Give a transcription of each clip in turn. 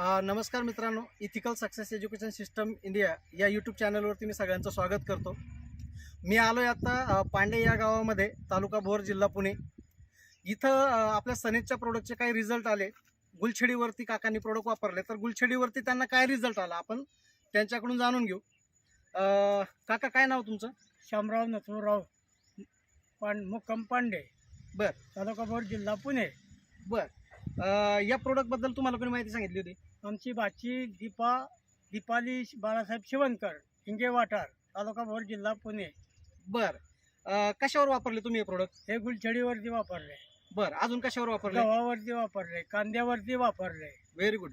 नमस्कार मित्रांनो ethical success education system India या यूट्यूब चॅनलवरती मी सगळ्यांचं स्वागत करतो. मी आलो आहे आता पांडे या गावामध्ये तालुका भोर जिल्हा पुणे. इथं आपल्या सनेजच्या प्रोडक्टचे काही रिझल्ट आले. गुलछडीवरती काकांनी प्रोडक्ट वापरले. तर गुलछडीवरती त्यांना काय रिझल्ट आला? आपण त्यांच्याकडून जाणून घेऊ. काका काय नाव तुमचं? शामराव नथुराव पांड मुक्कम पांडे. बर. तालुका बोर्ड जिल्हा पुणे. बर. या प्रोडक्टबद्दल तुम्हाला कोणी माहिती सांगितली होती? आमची बाची दीपा दीपाली बाळासाहेब शिवणकर हिंगे वाटार तालुका बोर्ड जिल्हा पुणे. बर. कशावर वापरले तुम्ही हे प्रोडक्ट हे गुलछडीवरती वापरले. बर. अजून कशावर वापरले? गव्हावरती वापरले कांद्यावरती वापरले. व्हेरी गुड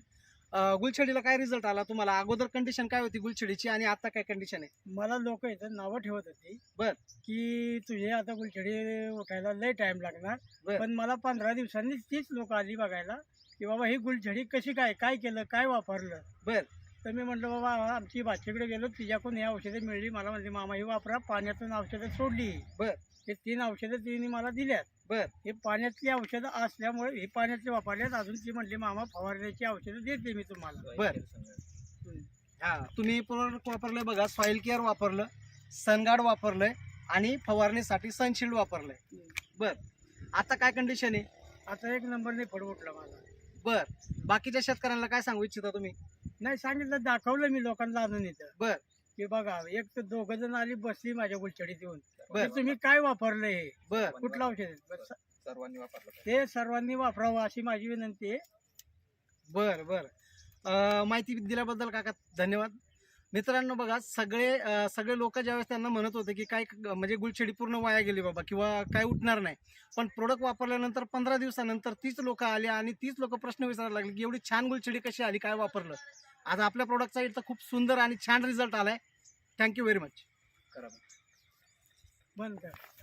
गुलछडीला काय रिझल्ट आला तुम्हाला अगोदर कंडिशन काय होती गुलछडीची आणि आता काय कंडिशन आहे मला लोक इथं नावं ठेवत होती बर. की तुझे आता गुलछडी उठायला लय टाइम लागणार बर. पण मला पंधरा दिवसांनीच तीच लोक आली बघायला की बाबा ही गुलछडी कशी काय काय केलं काय वापरलं बर. तर मी म्हटलं बाबा आमची भाचीकडे गेलो तिच्याकडून ही औषधं मिळली. मला म्हणली मामा ही वापरा पाण्यातून औषधं सोडली. बर. हे तीन औषधं तिने मला दिल्यात. बर. हे पाण्यातली औषधं असल्यामुळे हे पाण्यातली वापरल्यात. अजून ती म्हटली मामा फवारण्याची औषधं देते मी तुम्हाला. बर. हा तुम्ही प्रोडक्ट वापरलंय बघा सॉइल केअर वापरलं सनगार्ड वापरलंय आणि फवारणीसाठी सनशिल्ड वापरलंय. बर. आता काय कंडिशन आहे? आता एक नंबरने फड उठला मला बर. बाकीच्या शेतकऱ्यांना काय सांगू इच्छिता तुम्ही? नाही सांगितलं दाखवलं मी लोकांना आणून इथं. बर. की बघा एक तर दोघ जण आली बसली माझ्या गुलछडीत येऊन. बर. की तुम्ही काय वापरलं हे? बर. कुठलं औषध आहे? सर्वांनी वापरलं ते सर्वांनी वापरावं अशी माझी विनंती आहे. बर बर. अं, माहिती दिल्याबद्दल काका धन्यवाद. मित्रांनो बघा सगळे अं, सगळे लोक ज्यावेळेस त्यांना म्हणत होते की काय म्हणजे गुलछडी पूर्ण वाया गेली बाबा किंवा काय उठणार नाही. पण प्रोडक्ट वापरल्यानंतर पंधरा दिवसानंतर तीच लोक आली आणि तीच लोक प्रश्न विचारायला लागले की एवढी छान गुलछडी कशी आली काय वापरलं? आज आपल्या प्रोडक्टचा इथं खूप सुंदर आणि छान रिझल्ट आलाय. थँक्यू व्हेरी मच करा बंद कर.